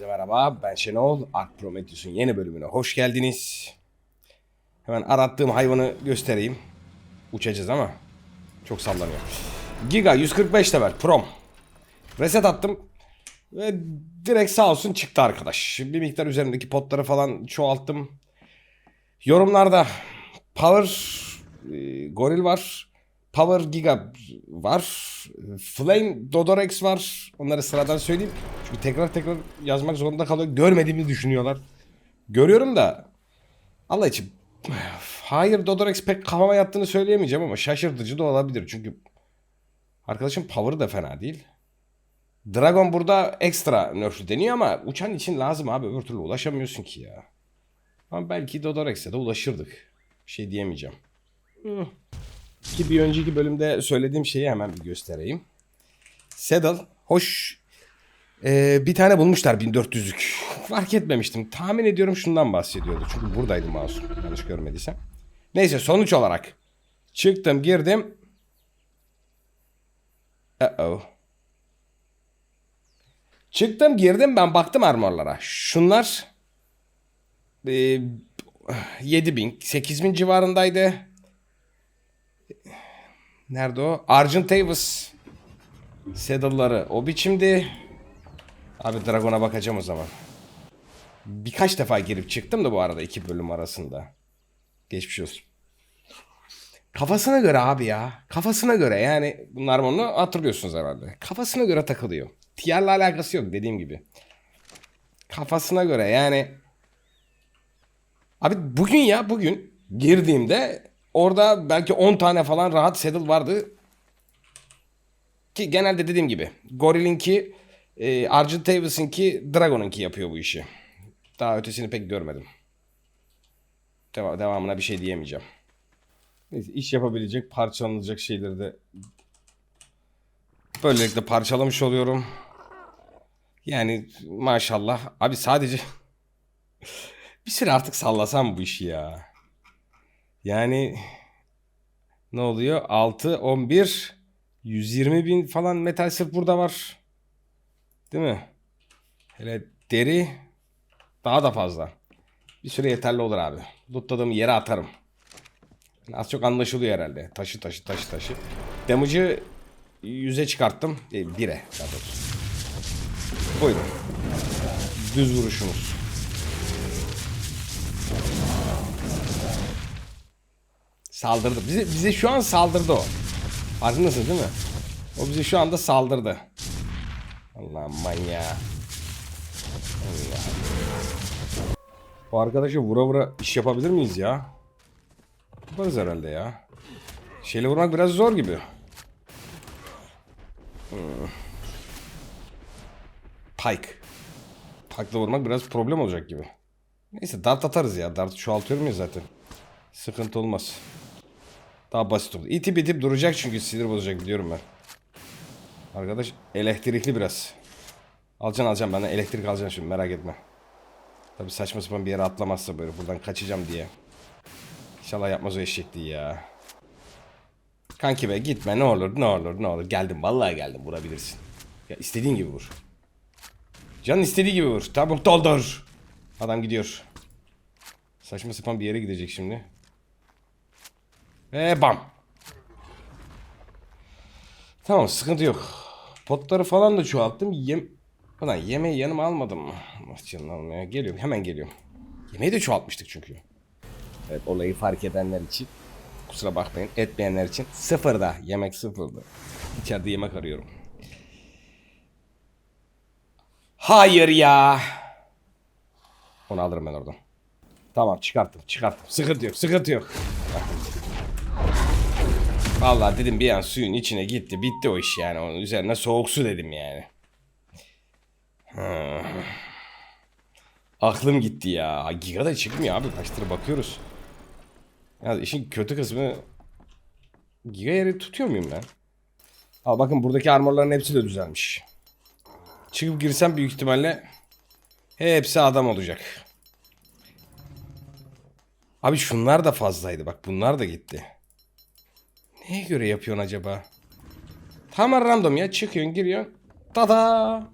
Herkese merhaba. Ben Şenol. Ark Prometheus'un yeni bölümüne hoş geldiniz. Hemen arattığım hayvanı göstereyim. Uçacağız ama çok sallanıyor. Giga 145 level Prom. Reset attım. Ve direkt sağ olsun çıktı arkadaş. Bir miktar üzerindeki potları falan çoğalttım. Yorumlarda Power e, Goril var. Power Giga var. Flame Dodorex var. Onları sıradan söyleyeyim. Çünkü tekrar tekrar yazmak zorunda kalıyor. Görmediğimi düşünüyorlar. Görüyorum da Allah için hayır Dodorex pek kafama yattığını söyleyemeyeceğim ama şaşırtıcı da olabilir. Çünkü arkadaşım Power da fena değil. Dragon burada ekstra nerflü deniyor ama uçan için lazım abi. Öbür türlü ulaşamıyorsun ki ya. Ama belki Dodorex'e de ulaşırdık. Bir şey diyemeyeceğim. Hı. Ki bir önceki bölümde söylediğim şeyi hemen bir göstereyim. Saddle hoş ee, bir tane bulmuşlar 1400'lük. Fark etmemiştim. Tahmin ediyorum şundan bahsediyordu. Çünkü buradaydı masum. Yanlış görmediysem. Neyse sonuç olarak. Çıktım girdim. Uh-oh. Çıktım girdim ben baktım armorlara. Şunlar e, 7000 8000 civarındaydı. Nerede o? Argent Tavis. Saddle'ları o biçimdi. Abi Dragon'a bakacağım o zaman. Birkaç defa girip çıktım da bu arada iki bölüm arasında. Geçmiş olsun. Kafasına göre abi ya. Kafasına göre yani bunlar bunu hatırlıyorsunuz herhalde. Kafasına göre takılıyor. Tiyarla alakası yok dediğim gibi. Kafasına göre yani. Abi bugün ya bugün girdiğimde orada belki 10 tane falan rahat saddle vardı. Ki genelde dediğim gibi Goril'inki, e, Argent Tavis'inki, Dragon'unki yapıyor bu işi. Daha ötesini pek görmedim. Deva- devamına bir şey diyemeyeceğim. Neyse iş yapabilecek, parçalanacak şeyleri de böylelikle parçalamış oluyorum. Yani maşallah. Abi sadece bir süre artık sallasam bu işi ya. Yani ne oluyor? 6, 11, 120 bin falan metal sırf burada var. Değil mi? Hele deri daha da fazla. Bir süre yeterli olur abi. Lootladığım yere atarım. Az çok anlaşılıyor herhalde. Taşı taşı taşı taşı. Damage'ı 100'e çıkarttım. E, 1'e daha doğrusu. Buyurun. Düz vuruşumuz. Saldırdı. Bize, bize şu an saldırdı o. Farkındasın değil mi? O bize şu anda saldırdı. Allah manyağı. Allah. Bu arkadaşı vura vura iş yapabilir miyiz ya? Yaparız herhalde ya. Şeyle vurmak biraz zor gibi. Hmm. Pike. Pike'la vurmak biraz problem olacak gibi. Neyse dart atarız ya. Dart çoğaltıyorum ya zaten. Sıkıntı olmaz. Daha basit olur. İtip itip duracak çünkü sinir bozacak biliyorum ben. Arkadaş elektrikli biraz. Alacaksın alacaksın benden elektrik alacaksın şimdi merak etme. Tabi saçma sapan bir yere atlamazsa böyle buradan kaçacağım diye. İnşallah yapmaz o eşekliği ya. Kanki be gitme ne olur ne olur ne olur. Geldim vallahi geldim vurabilirsin. Ya istediğin gibi vur. Canın istediği gibi vur. Tamam doldur. Adam gidiyor. Saçma sapan bir yere gidecek şimdi. Ve bam. Tamam sıkıntı yok. Potları falan da çoğalttım. Yem... Ulan yemeği yanıma almadım mı? Allah canını almaya. Geliyorum hemen geliyorum. Yemeği de çoğaltmıştık çünkü. Evet olayı fark edenler için. Kusura bakmayın. Etmeyenler için. Sıfırda. Yemek sıfırda. İçeride yemek arıyorum. Hayır ya. Onu alırım ben oradan. Tamam çıkarttım çıkarttım. Sıkıntı yok sıkıntı yok. Vallahi dedim bir an suyun içine gitti. Bitti o iş yani. Onun üzerine soğuk su dedim yani. Aklım gitti ya. Giga da çıkmıyor abi. Kaçtır bakıyoruz. Ya işin kötü kısmı Giga yeri tutuyor muyum ben? Al bakın buradaki armorların hepsi de düzelmiş. Çıkıp girsem büyük ihtimalle hepsi adam olacak. Abi şunlar da fazlaydı. Bak bunlar da gitti. Neye göre yapıyorsun acaba? Tamamen random ya. Çıkıyorsun giriyorsun. Tada.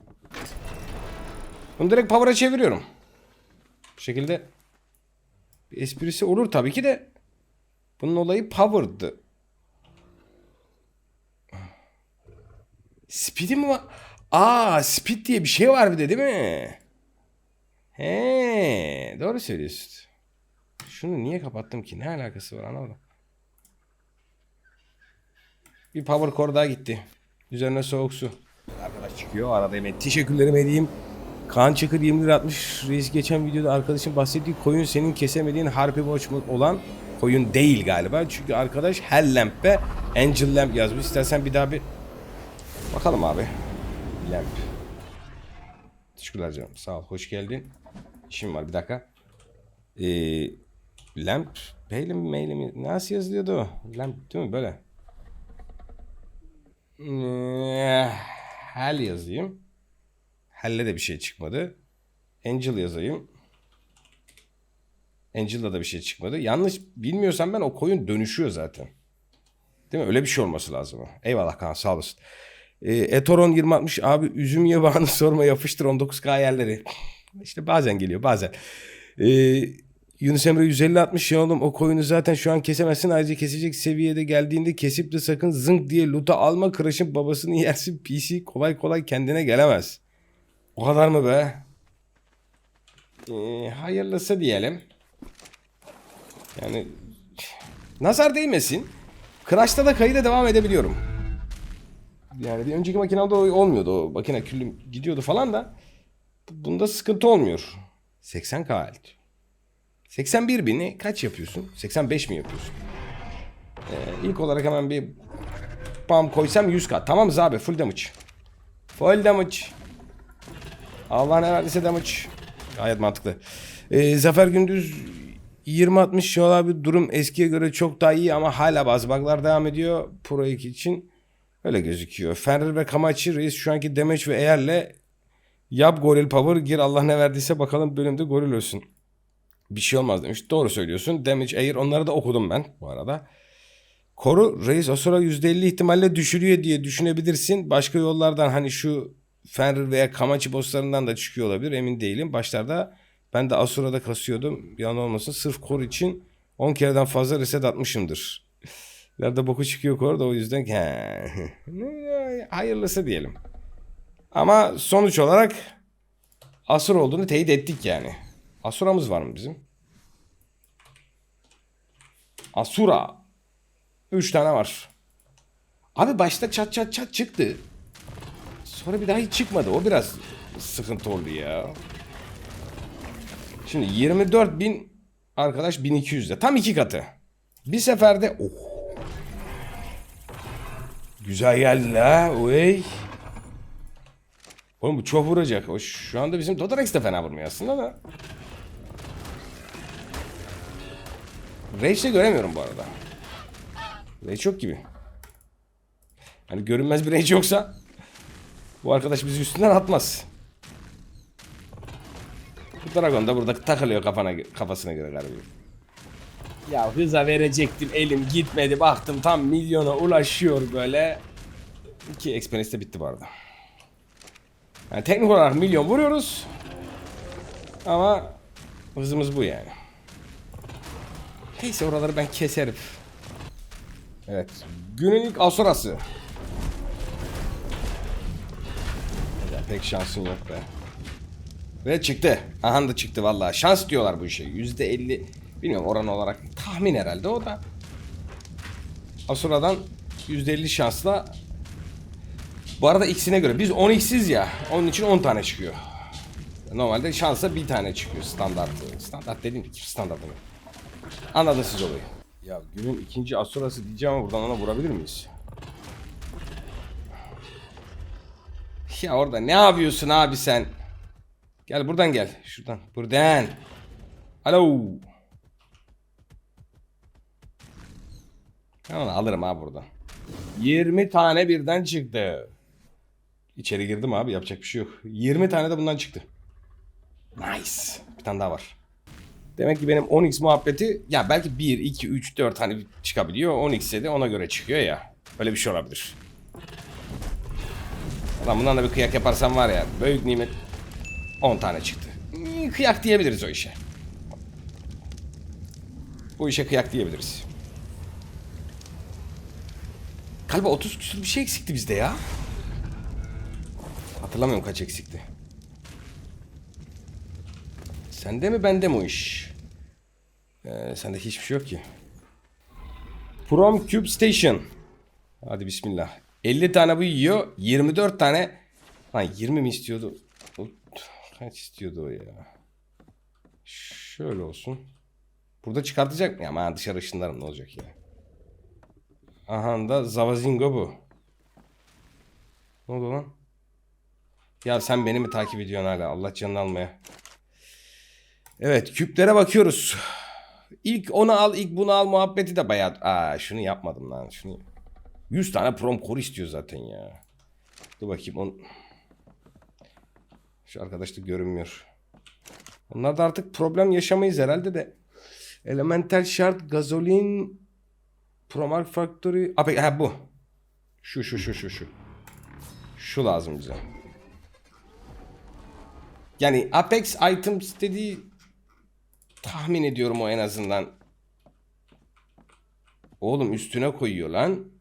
Bunu direkt power'a çeviriyorum. Bu şekilde bir esprisi olur tabii ki de bunun olayı power'dı. Speed'i mi var? Aa speed diye bir şey var bir de değil mi? He, doğru söylüyorsun. Şunu niye kapattım ki? Ne alakası var anlamadım. Bir power core daha gitti. Üzerine soğuk su. Arkadaş çıkıyor. Arada hemen teşekkürlerimi edeyim. Kaan Çakır 20 lira atmış. Reis geçen videoda arkadaşın bahsettiği koyun senin kesemediğin Watch mu- olan koyun değil galiba. Çünkü arkadaş Hell ve Angel Lamp yazmış. İstersen bir daha bir bakalım abi. Lamp. Teşekkürler canım. Sağ ol. Hoş geldin. İşim var bir dakika. Ee, lamp. Peyle mi maile mi? Nasıl yazılıyordu o? Lamp değil mi? Böyle. Hell yazayım. Hell'e de bir şey çıkmadı. Angel yazayım. Angel'da da bir şey çıkmadı. Yanlış bilmiyorsam ben o koyun dönüşüyor zaten. Değil mi? Öyle bir şey olması lazım. Eyvallah Kaan sağ olasın. Ee, Etoron 2060 abi üzüm yabağını sorma yapıştır 19k yerleri. İşte bazen geliyor bazen. Ee, Yunus Emre 150 60 ya oğlum o koyunu zaten şu an kesemezsin. Ayrıca kesecek seviyede geldiğinde kesip de sakın zınk diye luta alma. Crush'ın babasını yersin. PC kolay kolay kendine gelemez. O kadar mı be? Ee, hayırlısı diyelim. Yani nazar değmesin. Crash'ta da kayıda devam edebiliyorum. Yani bir önceki makinede o olmuyordu. O makine küllüm gidiyordu falan da. Bunda sıkıntı olmuyor. 80 KL. 81 bini kaç yapıyorsun? 85 mi yapıyorsun? Ee, ilk olarak hemen bir bam koysam 100 k. Tamamız abi full damage. Full damage. Allah ne verdiyse damage. Gayet mantıklı. Ee, Zafer Gündüz 20-60 yol abi durum eskiye göre çok daha iyi ama hala bazı bug'lar devam ediyor. Pro 2 için öyle gözüküyor. Fenrir ve Kamachi Reis şu anki damage ve eğerle yap goril power gir Allah ne verdiyse bakalım bölümde goril ölsün. Bir şey olmaz demiş. Doğru söylüyorsun. Damage Air onları da okudum ben bu arada. Koru Reis Asura %50 ihtimalle düşürüyor diye düşünebilirsin. Başka yollardan hani şu Fenrir veya Kamachi bosslarından da çıkıyor olabilir emin değilim. Başlarda ben de Asura'da kasıyordum. Yalan olmasın sırf kor için 10 kereden fazla reset atmışımdır. Nerede boku çıkıyor kor da o yüzden he. hayırlısı diyelim. Ama sonuç olarak Asura olduğunu teyit ettik yani. Asura'mız var mı bizim? Asura. 3 tane var. Abi başta çat çat çat çıktı. Sonra bir daha hiç çıkmadı. O biraz sıkıntı oldu ya. Şimdi 24 bin arkadaş 1200'de. Tam iki katı. Bir seferde oh. Güzel geldi la. Oy. Oğlum bu çok vuracak. O şu anda bizim Dodorex de fena vurmuyor aslında da. Rage'de göremiyorum bu arada. Rage yok gibi. Hani görünmez bir Rage yoksa bu arkadaş bizi üstünden atmaz. Bu Dragon da burada takılıyor kafana kafasına göre galiba. Ya hıza verecektim elim gitmedi baktım tam milyona ulaşıyor böyle. İki experience de bitti bu arada. Yani teknik olarak milyon vuruyoruz. Ama hızımız bu yani. Neyse oraları ben keserim. Evet. Günün ilk asurası. Ya pek şansın yok be. Ve çıktı. Aha da çıktı vallahi. Şans diyorlar bu işe. Yüzde elli. Bilmiyorum oran olarak tahmin herhalde o da. Asura'dan yüzde elli şansla. Bu arada x'ine göre biz 10x'iz ya. Onun için 10 tane çıkıyor. Normalde şansa bir tane çıkıyor standart. Standart dediğim standart mı? Anladın siz olayı. Ya günün ikinci asurası diyeceğim ama buradan ona vurabilir miyiz? Ya orada ne yapıyorsun abi sen? Gel buradan gel. Şuradan. Buradan. Alo. Ben onu alırım abi buradan. 20 tane birden çıktı. İçeri girdim abi yapacak bir şey yok. 20 tane de bundan çıktı. Nice. Bir tane daha var. Demek ki benim 10x muhabbeti ya belki 1, 2, 3, 4 hani çıkabiliyor. 10x'e de ona göre çıkıyor ya. Öyle bir şey olabilir. Lan bundan da bir kıyak yaparsam var ya. Büyük nimet. 10 tane çıktı. Kıyak diyebiliriz o işe. Bu işe kıyak diyebiliriz. Galiba 30 küsur bir şey eksikti bizde ya. Hatırlamıyorum kaç eksikti. Sende mi bende mi o iş? Ee, sende hiçbir şey yok ki. From Cube Station. Hadi bismillah. 50 tane bu yiyor. 24 tane. Lan 20 mi istiyordu? Kaç istiyordu o ya? Şöyle olsun. Burada çıkartacak mı? Ama dışarı ışınlarım ne olacak ya? Aha da Zavazingo bu. Ne oldu lan? Ya sen beni mi takip ediyorsun hala? Allah canını almaya. Evet küplere bakıyoruz. İlk onu al ilk bunu al muhabbeti de bayağı... Aa şunu yapmadım lan şunu. 100 tane prom core istiyor zaten ya. Dur bakayım on. Şu arkadaş da görünmüyor. Onlarda artık problem yaşamayız herhalde de. Elemental şart, gazolin, Promark Factory. Abi ha bu. Şu şu şu şu şu. Şu lazım bize. Yani Apex items dediği tahmin ediyorum o en azından. Oğlum üstüne koyuyor lan.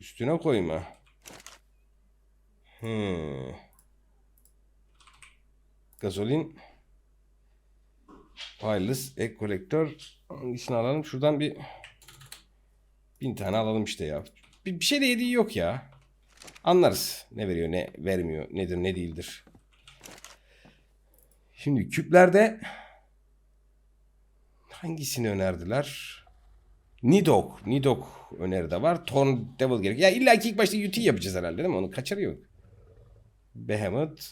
Üstüne koyma. Hmm. Gazolin. Wireless ek kolektör. Hangisini alalım? Şuradan bir bin tane alalım işte ya. Bir, bir şey de yediği yok ya. Anlarız. Ne veriyor ne vermiyor. Nedir ne değildir. Şimdi küplerde hangisini önerdiler? Nidok. Nidok öneride var. Torn Devil gerek. Ya illa ki ilk başta UT yapacağız herhalde değil mi? Onun kaçarı yok. Behemoth.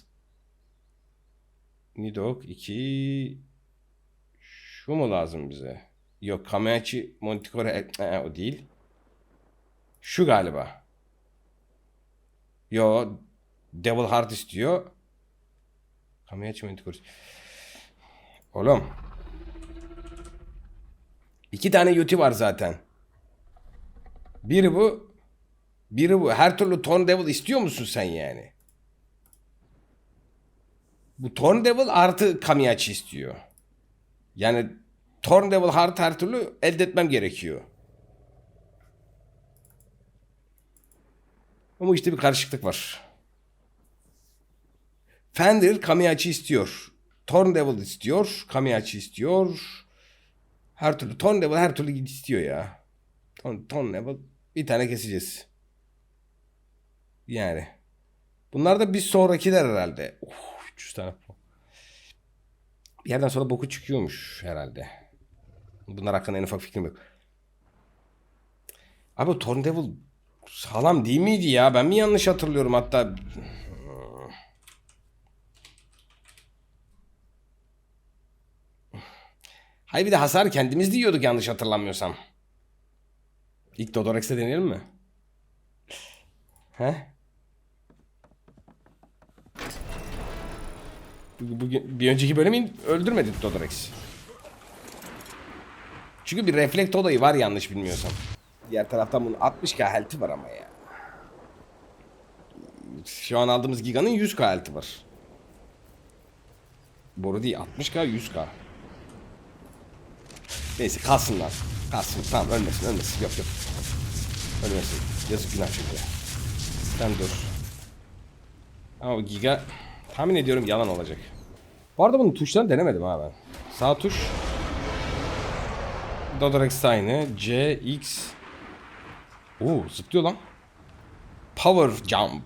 Nidok 2 şu mu lazım bize? Yok Kamachi Monticore e, e, o değil. Şu galiba. Yo Devil Heart istiyor. Kamachi Monticore. Oğlum. İki tane yuti var zaten. Biri bu. Biri bu. Her türlü Torn Devil istiyor musun sen yani? Bu Torn Devil artı Kamiyachi istiyor. Yani Torn Devil Heart her türlü elde etmem gerekiyor. Ama işte bir karışıklık var. Fender Kamiyachi istiyor. Torn Devil istiyor. Kamiyachi istiyor. Her türlü Torn Devil her türlü istiyor ya. Devil bir tane keseceğiz. Yani. Bunlar da bir sonrakiler herhalde. Of, 300 tane. Bir yerden sonra boku çıkıyormuş herhalde. Bunlar hakkında en ufak fikrim yok. Abi o Torn Devil sağlam değil miydi ya? Ben mi yanlış hatırlıyorum hatta? Hayır bir de hasar kendimiz de yiyorduk yanlış hatırlamıyorsam. İlk Dodorex'e deneyelim mi? He? Bugün, bir önceki bölümü öldürmedik Dodorex. Çünkü bir reflekt olayı var yanlış bilmiyorsam. Diğer taraftan bunun 60k health'i var ama ya. Şu an aldığımız Giga'nın 100k health'i var. Boru değil 60k 100k. Neyse kalsınlar. Kalsın tamam ölmesin ölmesin yok yok. Ölmesin. Yazık günah çünkü. Sen dur. Ama Giga tahmin ediyorum yalan olacak. Bu arada bunun tuşlarını denemedim ha ben. Sağ tuş. Dodorex aynı. C, X. Oo zıplıyor lan. Power jump.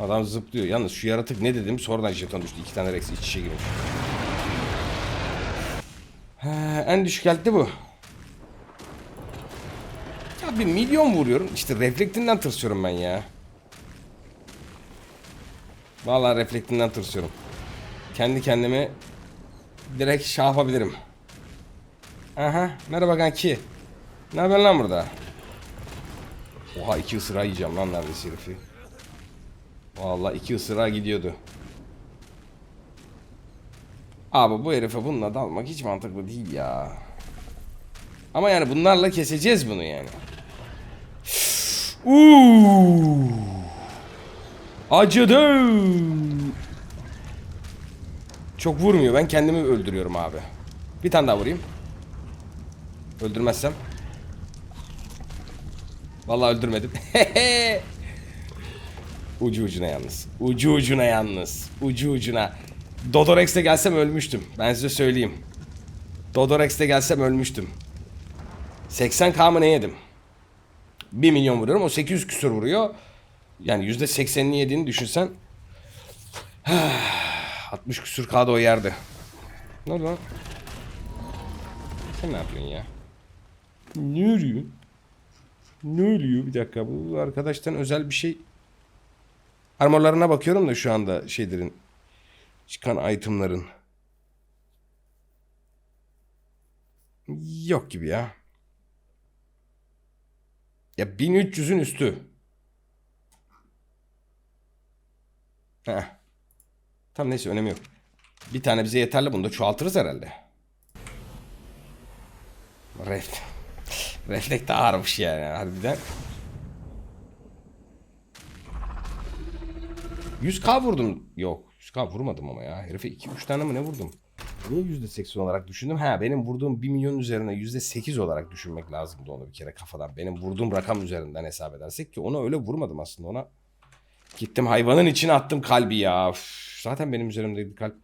Adam zıplıyor. Yalnız şu yaratık ne dedim sonradan jeton düştü. İki tane Rex iç içe girmiş. He, en düşük health'li bu. Ya bir milyon vuruyorum. İşte reflektinden tırsıyorum ben ya. Vallahi reflektinden tırsıyorum. Kendi kendime direkt şey yapabilirim. Aha merhaba kanki. Ne haber lan burada? Oha iki ısırağı yiyeceğim lan neredeyse herifi. Vallahi iki ısırağı gidiyordu. Abi bu herife bununla dalmak hiç mantıklı değil ya. Ama yani bunlarla keseceğiz bunu yani. Uuu. Acıdı. Çok vurmuyor. Ben kendimi öldürüyorum abi. Bir tane daha vurayım. Öldürmezsem. Vallahi öldürmedim. Ucu ucuna yalnız. Ucu ucuna yalnız. Ucu ucuna. Dodorex'te gelsem ölmüştüm. Ben size söyleyeyim. Dodorex'te gelsem ölmüştüm. 80k mı ne yedim? 1 milyon vuruyorum. O 800 küsur vuruyor. Yani %80'ini yediğini düşünsen. 60 küsur K'da o yerde. Ne oldu lan? Sen ne yapıyorsun ya? Ne oluyor? Ne oluyor? Bir dakika bu arkadaştan özel bir şey. Armorlarına bakıyorum da şu anda şeylerin. Çıkan itemların. Yok gibi ya. Ya 1300'ün üstü. Heh. Tam neyse önemi yok. Bir tane bize yeterli bunu da çoğaltırız herhalde. Ref. Reflekt ağırmış yani harbiden. 100k vurdum. Yok 100k vurmadım ama ya. Herife 2-3 tane mi ne vurdum? Niye %80 olarak düşündüm? Ha benim vurduğum 1 milyon üzerine %8 olarak düşünmek lazımdı onu bir kere kafadan. Benim vurduğum rakam üzerinden hesap edersek ki ona öyle vurmadım aslında ona. Gittim hayvanın içine attım kalbi ya. Üf, zaten benim üzerimdeydi kalp.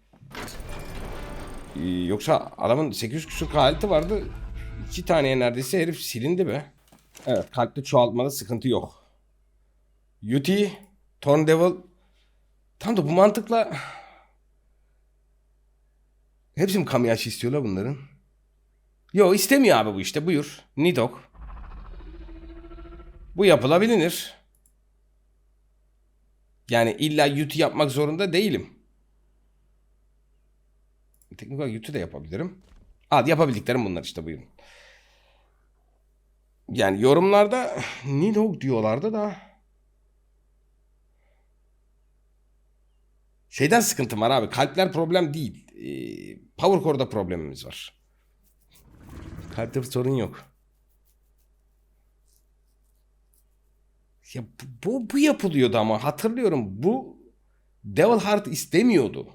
Ee, yoksa adamın 800 küsur kaliti vardı. İki taneye neredeyse herif silindi be. Evet kalpte çoğaltmada sıkıntı yok. UT, Torn Devil. Tam da bu mantıkla... Hepsi mi Kamiyashi istiyorlar bunların? Yo istemiyor abi bu işte buyur. Nidok. Bu yapılabilir. Yani illa UT yapmak zorunda değilim. Teknik olarak UT de yapabilirim. Al yapabildiklerim bunlar işte buyurun. Yani yorumlarda Nidhogg diyorlardı da şeyden sıkıntım var abi. Kalpler problem değil. Ee, power core'da problemimiz var. Kalpte sorun yok. Ya bu, bu, yapılıyordu ama hatırlıyorum bu Devil Heart istemiyordu.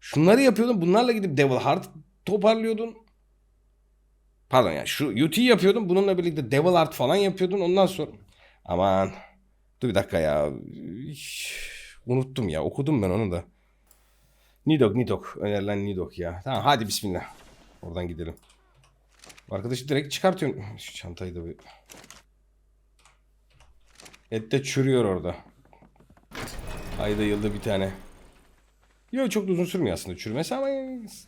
Şunları yapıyordun bunlarla gidip Devil Heart toparlıyordun. Pardon ya şu UT yapıyordun bununla birlikte Devil Heart falan yapıyordun ondan sonra. Aman dur bir dakika ya. Unuttum ya okudum ben onu da. Nidok Nidok önerilen Nidok ya. Tamam hadi bismillah. Oradan gidelim. Arkadaşı direkt çıkartıyorum. Şu çantayı da bir... Et de çürüyor orada. Ayda yılda bir tane. Yok çok uzun sürmüyor aslında çürümesi ama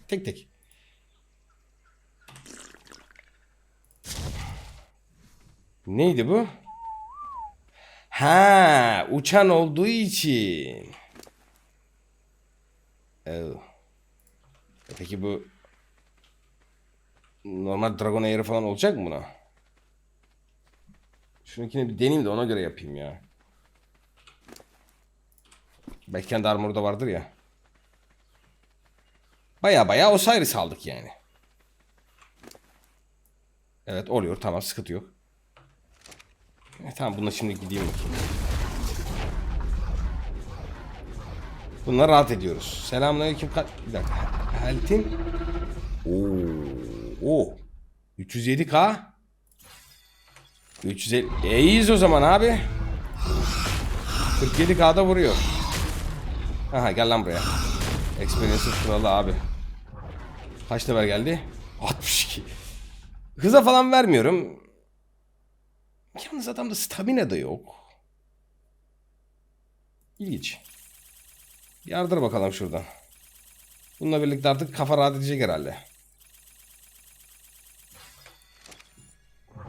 tek tek. Neydi bu? Ha, uçan olduğu için. Oh. Peki bu normal Dragon Air falan olacak mı buna? Şununkini bir deneyeyim de ona göre yapayım ya. Belki kendi armor'da vardır ya. Baya baya Osiris aldık yani. Evet oluyor tamam sıkıntı yok. E, tamam bununla şimdi gideyim bakayım. Bununla rahat ediyoruz. Selamünaleyküm. Ka- Bir dakika. Heltin. Oo. Oo. 307k. 350. E, o zaman abi. 47k'da vuruyor. Aha gel lan buraya. Experience kralı abi. Kaç level geldi? 62. Hıza falan vermiyorum. Yalnız adamda stamina da yok. İlginç. Yardır bakalım şuradan. Bununla birlikte artık kafa rahat edecek herhalde.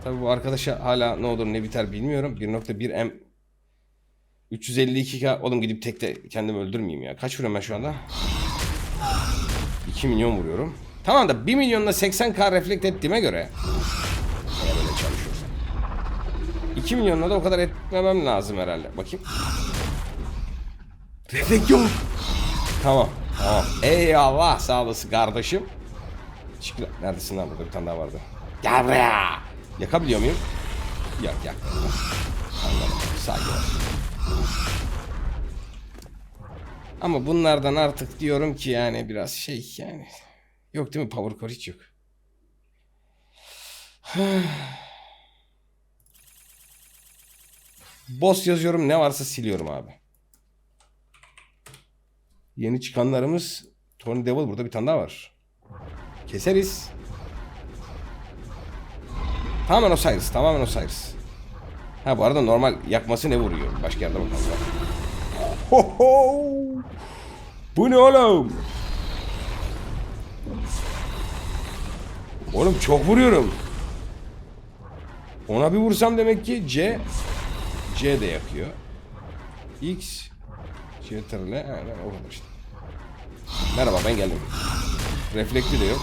Tabi bu arkadaşa hala ne olur ne biter bilmiyorum. 1.1 M 352k oğlum gidip tekte kendimi öldürmeyeyim ya. Kaç vuruyorum ben şu anda? 2 milyon vuruyorum. Tamam da 1 milyonla 80k reflekt ettiğime göre. 2 milyonla da o kadar etmemem lazım herhalde. Bakayım. Reflekt yok. Tamam. Tamam. Eyvallah sağ olasın kardeşim. Teşekkürler. Neredesin lan burada bir tane daha vardı. Gel buraya. Yakabiliyor muyum? Yok yak. Anladım. Sakin ol. Ama bunlardan artık diyorum ki yani biraz şey yani. Yok değil mi power core hiç yok. Boss yazıyorum ne varsa siliyorum abi. Yeni çıkanlarımız Tony Devil burada bir tane daha var. Keseriz. Tamamen Osiris. Tamamen Osiris. Ha bu arada normal yakması ne vuruyor? Başka yerde bakalım. Ho ho! Bu ne oğlum? Oğlum çok vuruyorum. Ona bir vursam demek ki C C de yakıyor. X Ctrl aynen işte. Merhaba ben geldim. Reflekti de yok.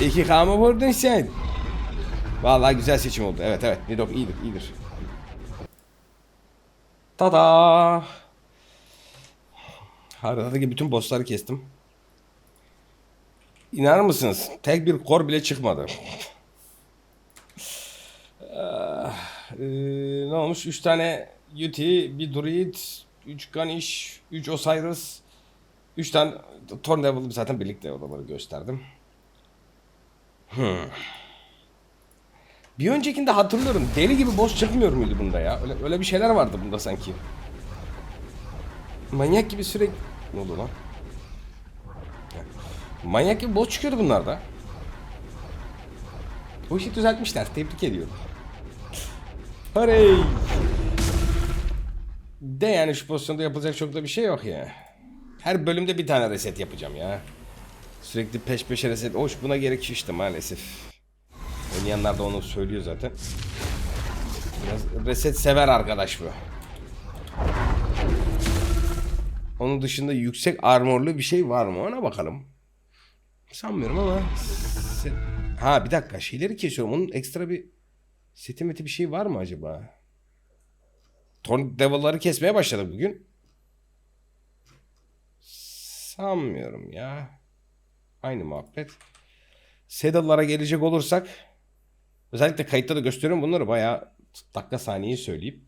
İki k mı vurdun sen? Vallahi güzel seçim oldu. Evet evet. Nidok iyidir iyidir. Tada! Haritadaki bütün bossları kestim. İnanır mısınız? Tek bir kor bile çıkmadı. Eee, ne olmuş? 3 tane Yuti, bir Druid, 3 Ganish, 3 Osiris, 3 tane Torn Devil'ı zaten birlikte oraları gösterdim. Hmm. Bir öncekinde hatırlıyorum. Deli gibi boss çıkmıyor muydu bunda ya? Öyle, öyle bir şeyler vardı bunda sanki. Manyak gibi sürekli... Ne oldu lan? Manyak gibi boss çıkıyordu bunlarda. Bu işi düzeltmişler. Tebrik ediyorum. Hooray! De yani şu pozisyonda yapılacak çok da bir şey yok ya. Her bölümde bir tane reset yapacağım ya. Sürekli peş peşe reset. Hoş buna gerekiyor işte maalesef. Oynayanlar da onu söylüyor zaten. Biraz reset sever arkadaş bu. Onun dışında yüksek armorlu bir şey var mı ona bakalım. Sanmıyorum ama. Ha bir dakika şeyleri kesiyorum. Onun ekstra bir seti meti bir şey var mı acaba? Torn Devil'ları kesmeye başladık bugün. Sanmıyorum ya. Aynı muhabbet. Saddle'lara gelecek olursak özellikle kayıtta da gösteriyorum bunları bayağı dakika saniyeyi söyleyip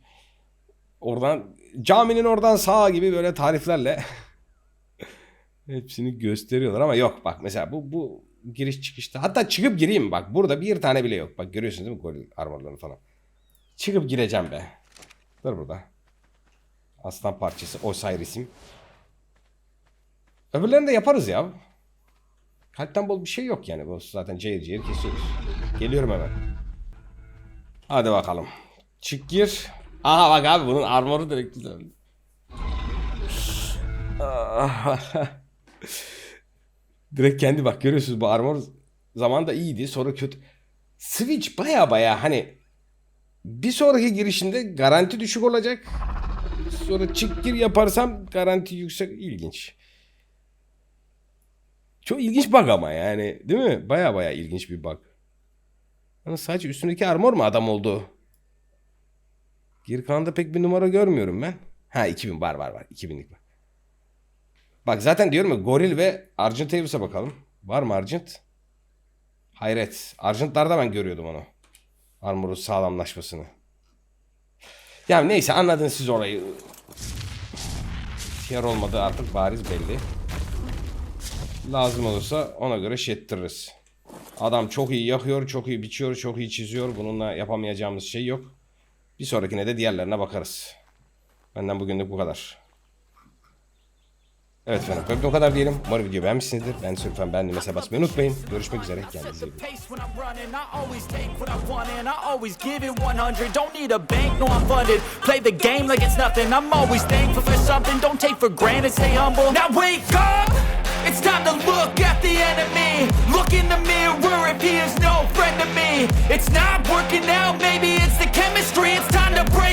oradan caminin oradan sağa gibi böyle tariflerle hepsini gösteriyorlar ama yok bak mesela bu bu giriş çıkışta. Hatta çıkıp gireyim bak burada bir tane bile yok. Bak görüyorsunuz değil mi goril armorlarını falan? Çıkıp gireceğim be. Dur burada. Aslan parçası Osiris'im. Öbürlerini de yaparız ya. Kalpten bol bir şey yok yani. Bu zaten cayır cayır kesiyoruz. Geliyorum hemen. Hadi bakalım. Çık gir. Aha bak abi bunun armoru direkt güzel Direkt kendi bak görüyorsunuz bu armor zamanda iyiydi sonra kötü. Switch baya baya hani bir sonraki girişinde garanti düşük olacak. Sonra çık gir yaparsam garanti yüksek ilginç. Çok ilginç bug ama yani değil mi? Baya baya ilginç bir bug. Yani sadece üstündeki armor mu adam oldu? Geri kalanında pek bir numara görmüyorum ben. Ha 2000 var var var 2000'lik var. Bak zaten diyorum ya Goril ve Argent Avis'e bakalım. Var mı Argent? Hayret. Argent'larda ben görüyordum onu. Armor'un sağlamlaşmasını. Ya neyse anladınız siz orayı. Tier olmadı artık bariz belli. Lazım olursa ona göre şettiririz. Adam çok iyi yakıyor, çok iyi biçiyor, çok iyi çiziyor. Bununla yapamayacağımız şey yok. Bir sonrakine de diğerlerine bakarız. Benden bugünlük bu kadar. Evet efendim bölümde o kadar diyelim. Umarım beğenmişsinizdir. Ben Sürfen ben de mesela basmayı unutmayın. Görüşmek üzere. Kendinize iyi bakın. To the break.